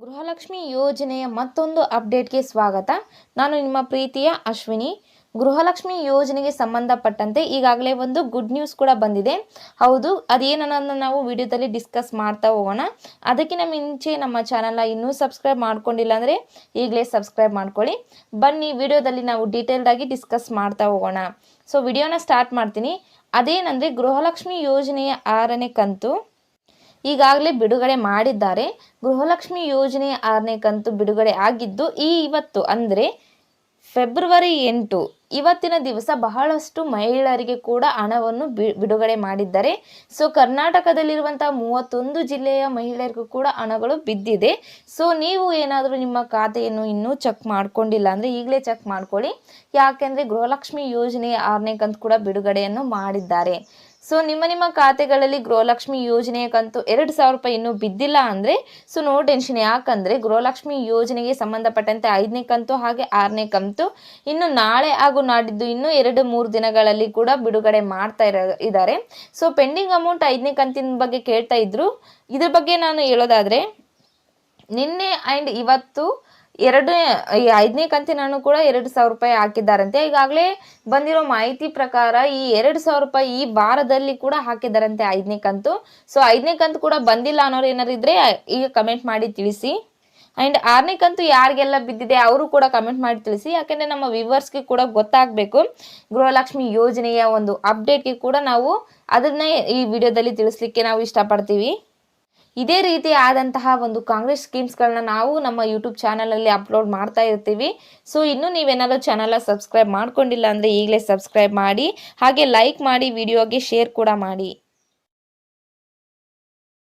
ಗೃಹಲಕ್ಷ್ಮಿ ಯೋಜನೆಯ ಮತ್ತೊಂದು ಅಪ್ಡೇಟ್ಗೆ ಸ್ವಾಗತ. ನಾನು ನಿಮ್ಮ ಪ್ರೀತಿಯ ಅಶ್ವಿನಿ. ಗೃಹಲಕ್ಷ್ಮಿ ಯೋಜನೆಗೆ ಸಂಬಂಧಪಟ್ಟಂತೆ ಈಗಾಗಲೇ ಒಂದು ಗುಡ್ ನ್ಯೂಸ್ ಕೂಡ ಬಂದಿದೆ. ಹೌದು ಅದೇನನ್ನೋದನ್ನ ನಾವು ವಿಡಿಯೋದಲ್ಲಿ ಡಿಸ್ಕಸ್ ಮಾಡ್ತಾ ಹೋಗೋಣ. ಅದಕ್ಕಿಂತ ಮುಂಚೆ ನಮ್ಮ ಚಾನಲ್ನ ಇನ್ನೂ ಸಬ್ಸ್ಕ್ರೈಬ್ ಮಾಡ್ಕೊಂಡಿಲ್ಲ ಅಂದರೆ ಈಗಲೇ ಸಬ್ಸ್ಕ್ರೈಬ್ ಮಾಡ್ಕೊಳ್ಳಿ. ಬನ್ನಿ, ವಿಡಿಯೋದಲ್ಲಿ ನಾವು ಡೀಟೇಲ್ಡಾಗಿ ಡಿಸ್ಕಸ್ ಮಾಡ್ತಾ ಹೋಗೋಣ. ಸೊ, ವಿಡಿಯೋನ ಸ್ಟಾರ್ಟ್ ಮಾಡ್ತೀನಿ. ಅದೇನಂದರೆ ಗೃಹಲಕ್ಷ್ಮಿ ಯೋಜನೆಯ ಆರನೇ ಕಂತು. ಈಗಾಗಲೇ ಬಿಡುಗಡೆ ಮಾಡಿದ್ದಾರೆ. ಗೃಹಲಕ್ಷ್ಮಿ ಯೋಜನೆ ಆರನೇ ಕಂತು ಬಿಡುಗಡೆ ಆಗಿದ್ದು, ಈ ಇವತ್ತು ಅಂದರೆ ಫೆಬ್ರವರಿ ಎಂಟು, ಇವತ್ತಿನ ದಿವಸ ಬಹಳಷ್ಟು ಮಹಿಳೆಯರಿಗೆ ಕೂಡ ಹಣವನ್ನು ಬಿಡುಗಡೆ ಮಾಡಿದ್ದಾರೆ. ಸೊ ಕರ್ನಾಟಕದಲ್ಲಿರುವಂಥ ಮೂವತ್ತೊಂದು ಜಿಲ್ಲೆಯ ಮಹಿಳೆಯರಿಗೂ ಕೂಡ ಹಣಗಳು ಬಿದ್ದಿದೆ. ಸೊ, ನೀವು ಏನಾದರೂ ನಿಮ್ಮ ಖಾತೆಯನ್ನು ಇನ್ನೂ ಚೆಕ್ ಮಾಡ್ಕೊಂಡಿಲ್ಲ ಅಂದರೆ ಈಗಲೇ ಚೆಕ್ ಮಾಡ್ಕೊಳ್ಳಿ. ಯಾಕೆಂದರೆ ಗೃಹಲಕ್ಷ್ಮಿ ಯೋಜನೆಯ ಆರನೇ ಕಂತು ಕೂಡ ಬಿಡುಗಡೆಯನ್ನು ಮಾಡಿದ್ದಾರೆ. ಸೊ ನಿಮ್ಮ ನಿಮ್ಮ ಖಾತೆಗಳಲ್ಲಿ ಗೃಹಲಕ್ಷ್ಮಿ ಯೋಜನೆಯ ಕಂತು ಎರಡು ಸಾವಿರ ರೂಪಾಯಿ ಇನ್ನೂ ಬಿದ್ದಿಲ್ಲ ಅಂದರೆ ಸೊ ನೋ ಟೆನ್ಷನ್ ಯಾಕಂದರೆ ಗೃಹಲಕ್ಷ್ಮಿ ಯೋಜನೆಗೆ ಸಂಬಂಧಪಟ್ಟಂತೆ ಐದನೇ ಕಂತು ಹಾಗೆ ಆರನೇ ಕಂತು ಇನ್ನು ನಾಳೆ ಹಾಗೂ ನಾಡಿದ್ದು ಇನ್ನೂ ಎರಡು ಮೂರು ದಿನಗಳಲ್ಲಿ ಕೂಡ ಬಿಡುಗಡೆ ಮಾಡ್ತಾ ಇರ, ಇದ್ದಾರೆ. ಸೊ ಪೆಂಡಿಂಗ್ ಅಮೌಂಟ್ ಐದನೇ ಕಂತಿನ ಬಗ್ಗೆ ಕೇಳ್ತಾ ಇದ್ರು. ಇದ್ರ ಬಗ್ಗೆ ನಾನು ಹೇಳೋದಾದರೆ, ನಿನ್ನೆ ಆ್ಯಂಡ್ ಇವತ್ತು ಎರಡು, ಈ ಐದನೇ ಕಂತಿನೂ ಕೂಡ ಎರಡು ಸಾವಿರ ರೂಪಾಯಿ ಹಾಕಿದ್ದಾರಂತೆ. ಈಗಾಗಲೇ ಬಂದಿರೋ ಮಾಹಿತಿ ಪ್ರಕಾರ ಈ ಎರಡು ಸಾವಿರ ರೂಪಾಯಿ ಈ ವಾರದಲ್ಲಿ ಕೂಡ ಹಾಕಿದ್ದಾರಂತೆ ಐದನೇ ಕಂತು. ಸೊ, ಐದನೇ ಕಂತು ಕೂಡ ಬಂದಿಲ್ಲ ಅನ್ನೋರು ಏನಾರು ಇದ್ರೆ ಈಗ ಕಮೆಂಟ್ ಮಾಡಿ ತಿಳಿಸಿ. ಆ್ಯಂಡ್ ಆರನೇ ಕಂತು ಯಾರಿಗೆಲ್ಲ ಬಿದ್ದಿದೆ ಅವರು ಕೂಡ ಕಮೆಂಟ್ ಮಾಡಿ ತಿಳಿಸಿ. ಯಾಕೆಂದರೆ ನಮ್ಮ ವ್ಯೂವರ್ಸ್ಗೆ ಕೂಡ ಗೊತ್ತಾಗಬೇಕು. ಗೃಹಲಕ್ಷ್ಮಿ ಯೋಜನೆಯ ಒಂದು ಅಪ್ಡೇಟ್ಗೆ ಕೂಡ ನಾವು ಅದನ್ನೇ ಈ ವಿಡಿಯೋದಲ್ಲಿ ತಿಳಿಸ್ಲಿಕ್ಕೆ ನಾವು ಇಷ್ಟಪಡ್ತೀವಿ. ಇದೇ ರೀತಿ ಆದಂತಹ ಒಂದು ಕಾಂಗ್ರೆಸ್ ಸ್ಕೀಮ್ಸ್ಗಳನ್ನ ನಾವು ನಮ್ಮ ಯೂಟ್ಯೂಬ್ ಚಾನಲಲ್ಲಿ ಅಪ್ಲೋಡ್ ಮಾಡ್ತಾ ಇರ್ತೀವಿ. ಸೊ ಇನ್ನೂ ನೀವೇನಾದರೂ ಚಾನಲ್ ಸಬ್ಸ್ಕ್ರೈಬ್ ಮಾಡ್ಕೊಂಡಿಲ್ಲ ಅಂದರೆ ಈಗಲೇ ಸಬ್ಸ್ಕ್ರೈಬ್ ಮಾಡಿ, ಹಾಗೆ ಲೈಕ್ ಮಾಡಿ ವಿಡಿಯೋಗೆ ಶೇರ್ ಕೂಡ ಮಾಡಿ.